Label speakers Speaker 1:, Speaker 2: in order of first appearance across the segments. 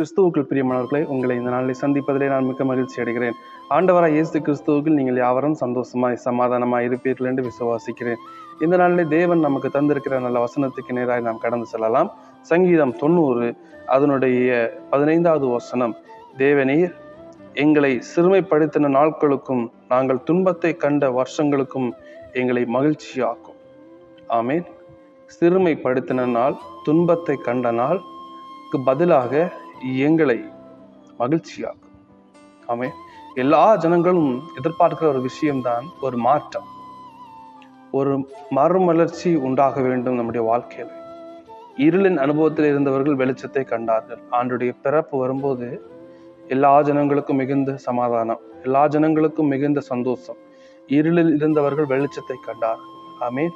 Speaker 1: கிறிஸ்துவுக்குள் பிரியமானவர்களே உங்களை இந்த நாளில் சந்திப்பதிலே நான் மிக்க மகிழ்ச்சி அடைகிறேன். ஆண்டவராக இயேசு கிறிஸ்துவுக்குள் நீங்கள் யாவரும் சந்தோஷமாய் சமாதானமாக இருப்பீர்கள் என்று விசுவாசிக்கிறேன். இந்த நாளிலே தேவன் நமக்கு தந்திருக்கிற நல்ல வசனத்துக்கு நேராக நாம் கடந்து செல்லலாம். சங்கீதம் தொண்ணூறு அதனுடைய பதினைந்தாவது வசனம். தேவனீர் எங்களை சிறுமைப்படுத்தின நாட்களுக்கும் நாங்கள் துன்பத்தை கண்ட வருஷங்களுக்கும் எங்களை மகிழ்ச்சியாக்கும். ஆமேன். சிறுமைப்படுத்தின நாள் துன்பத்தை கண்ட நாளுக்கு பதிலாக எங்களை மகிழ்ச்சியாக்கும். ஆமேன். எல்லா ஜனங்களும் எதிர்பார்க்கிற ஒரு விஷயம்தான் ஒரு மாற்றம். ஒரு மறுமலர்ச்சி உண்டாக வேண்டும் நம்முடைய வாழ்க்கையில். இருளின் அனுபவத்தில் இருந்தவர்கள் வெளிச்சத்தை கண்டார்கள். ஆண்டுடைய பிறப்பு வரும்போது எல்லா ஜனங்களுக்கும் மிகுந்த சமாதானம் எல்லா ஜனங்களுக்கும் மிகுந்த சந்தோஷம். இருளில் இருந்தவர்கள் வெளிச்சத்தை கண்டார்கள். ஆமே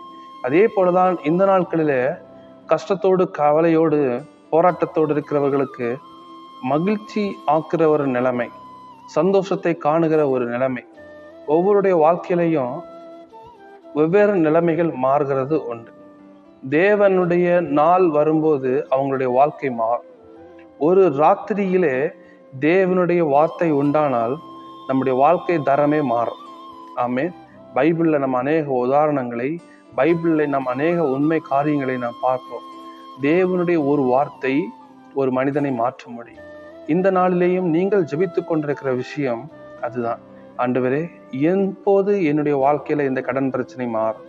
Speaker 1: அதே போலதான் இந்த நாட்களிலே கஷ்டத்தோடு கவலையோடு போராட்டத்தோடு இருக்கிறவர்களுக்கு மகிழ்ச்சி ஆக்குற ஒரு நிலைமை சந்தோஷத்தை காணுகிற ஒரு நிலைமை. ஒவ்வொருடைய வாழ்க்கையிலையும் வெவ்வேறு நிலைமைகள் மாறுகிறது உண்டு. தேவனுடைய நாள் வரும்போது அவங்களுடைய வாழ்க்கை மாறும். ஒரு ராத்திரியிலே தேவனுடைய வார்த்தை உண்டானால் நம்முடைய வாழ்க்கை தரமே மாறும். ஆமே பைபிளில் நம்ம அநேக உதாரணங்களை பைபிளில் நாம் அநேக உண்மை காரியங்களை நாம் பார்ப்போம் தேவனுடைய ஒரு வார்த்தை ஒரு மனிதனை மாற்ற முடியும். இந்த நாளிலேயும் நீங்கள் ஜபித்து கொண்டிருக்கிற விஷயம் அதுதான். ஆண்டவரே எப்போது என்னுடைய வாழ்க்கையில இந்த கடன் பிரச்சனை மாறும்.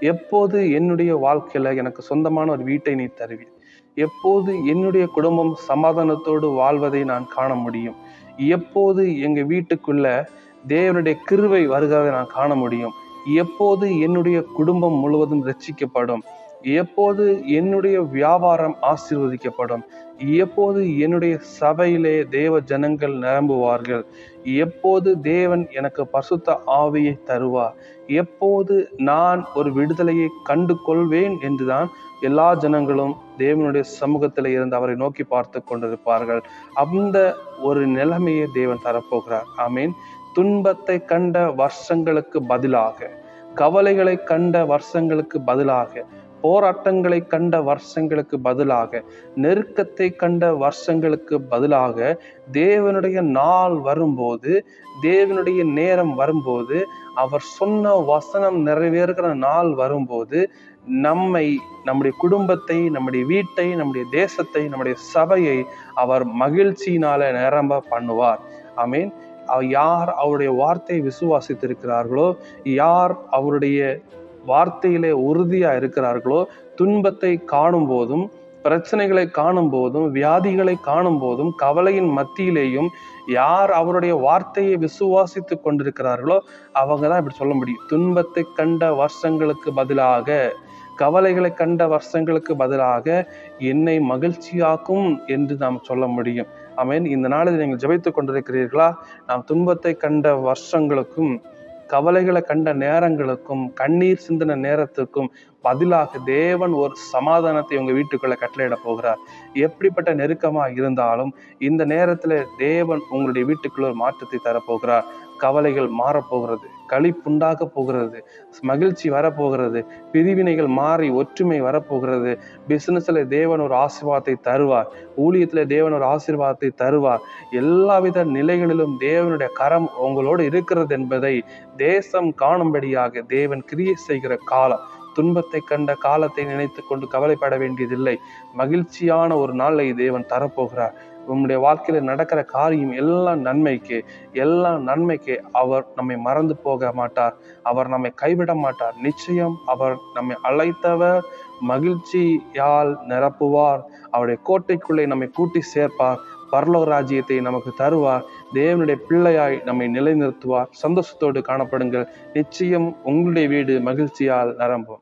Speaker 1: எப்போது என்னுடைய வாழ்க்கையில எனக்கு சொந்தமான ஒரு வீட்டை நீ தருவி எப்போது என்னுடைய குடும்பம் சமாதானத்தோடு வாழ்வதை நான் காண முடியும்? எப்போது எங்க வீட்டுக்குள்ள தேவனுடைய கிருவை வருகிறதை நான் காண முடியும்? எப்போது என்னுடைய குடும்பம் முழுவதும் ரட்சிக்கப்படும்? எப்போது என்னுடைய வியாபாரம் ஆசீர்வதிக்கப்படும்? எப்போது என்னுடைய சபையிலே தேவ ஜனங்கள் நிரம்புவார்கள்? எப்போது தேவன் எனக்கு பசுத்த ஆவியை தருவார்? எப்போது நான் ஒரு விடுதலையை கண்டு கொள்வேன் என்றுதான் எல்லா ஜனங்களும் தேவனுடைய சமூகத்தில் இருந்து அவரை நோக்கி பார்த்து கொண்டிருப்பார்கள். அந்த ஒரு நிலைமையை தேவன் தரப்போகிறார். ஆமீன். துன்பத்தை கண்ட வருஷங்களுக்கு பதிலாக கவலைகளை கண்ட வருஷங்களுக்கு பதிலாக போராட்டங்களை கண்ட வருஷங்களுக்கு பதிலாக நெருக்கத்தை கண்ட வருஷங்களுக்கு பதிலாக தேவனுடைய நாள் வரும்போது தேவனுடைய நேரம் வரும்போது அவர் சொன்ன வசனம் நிறைவேறுகிற நாள் வரும்போது நம்மை நம்முடைய குடும்பத்தை நம்முடைய வீட்டை நம்முடைய தேசத்தை நம்முடைய சபையை அவர் மகிழ்ச்சியினால நிரம்ப பண்ணுவார். ஐ மீன் யார் அவருடைய வார்த்தையை விசுவாசித்திருக்கிறார்களோ யார் அவருடைய வார்த்தையிலே உறுதியாக இருக்கிறார்களோ துன்பத்தை காணும் போதும் பிரச்சனைகளை காணும் போதும் வியாதிகளை காணும் போதும் கவலையின் மத்தியிலேயும் யார் அவருடைய வார்த்தையை விசுவாசித்து கொண்டிருக்கிறார்களோ அவங்க தான் இப்படி சொல்ல முடியும். துன்பத்தை கண்ட வருஷங்களுக்கு பதிலாக கவலைகளை கண்ட வருஷங்களுக்கு பதிலாக என்னை மகிழ்ச்சியாக்கும் என்று நாம் சொல்ல முடியும். அமேன் இந்த நாளில் நீங்கள் ஜபித்து கொண்டிருக்கிறீர்களா? நாம் துன்பத்தை கண்ட வருஷங்களுக்கும் கவலைகளை கண்ட நேரங்களுக்கும் கண்ணீர் சிந்தின நேரத்துக்கும் பதிலாக தேவன் ஒரு சமாதானத்தை உங்க வீட்டுக்குள்ள கட்டளையிட போகிறார். எப்படிப்பட்ட நெருக்கமா இருந்தாலும் இந்த நேரத்துல தேவன் உங்களுடைய வீட்டுக்குள்ள ஒரு மாற்றத்தை தரப்போகிறார் கவலைகள் மாறப்போகிறது களிப்புண்டாக போகிறது மகிழ்ச்சி வரப்போகிறது பிரிவினைகள் மாறி ஒற்றுமை வரப்போகிறது. பிஸ்னஸில் தேவன் ஒரு ஆசீர்வாதத்தை தருவார். ஊழியத்தில் தேவன் ஒரு ஆசீர்வாதத்தை தருவார். எல்லாவித நிலைகளிலும் தேவனுடைய கரம் உங்களோடு இருக்கிறது என்பதை தேசம் காணும்படியாக தேவன் கிரியை செய்கிற காலம். துன்பத்தை கண்ட காலத்தை நினைத்து கொண்டு கவலைப்பட வேண்டியதில்லை. மகிழ்ச்சியான ஒரு நாளை தேவன் தரப்போகிறார். உங்களுடைய வாழ்க்கையில நடக்கிற காரியம் எல்லாம் நன்மைக்கு எல்லாம் நன்மைக்கு அவர் நம்மை மறந்து போக மாட்டார். அவர் நம்மை கைவிட மாட்டார். நிச்சயம் அவர் நம்மை அழைத்தவர் மகிழ்ச்சியால் நிரப்புவார். அவருடைய கோட்டைக்குள்ளே நம்மை கூட்டி சேர்ப்பார். பரலோக ராஜ்யத்தை நமக்கு தருவார். தேவனுடைய பிள்ளையாய் நம்மை நிலைநிறுத்துவார். சந்தோஷத்தோடு காணப்படுங்கள். நிச்சயம் உங்களுடைய வீடு மகிழ்ச்சியால் நிரம்பும்.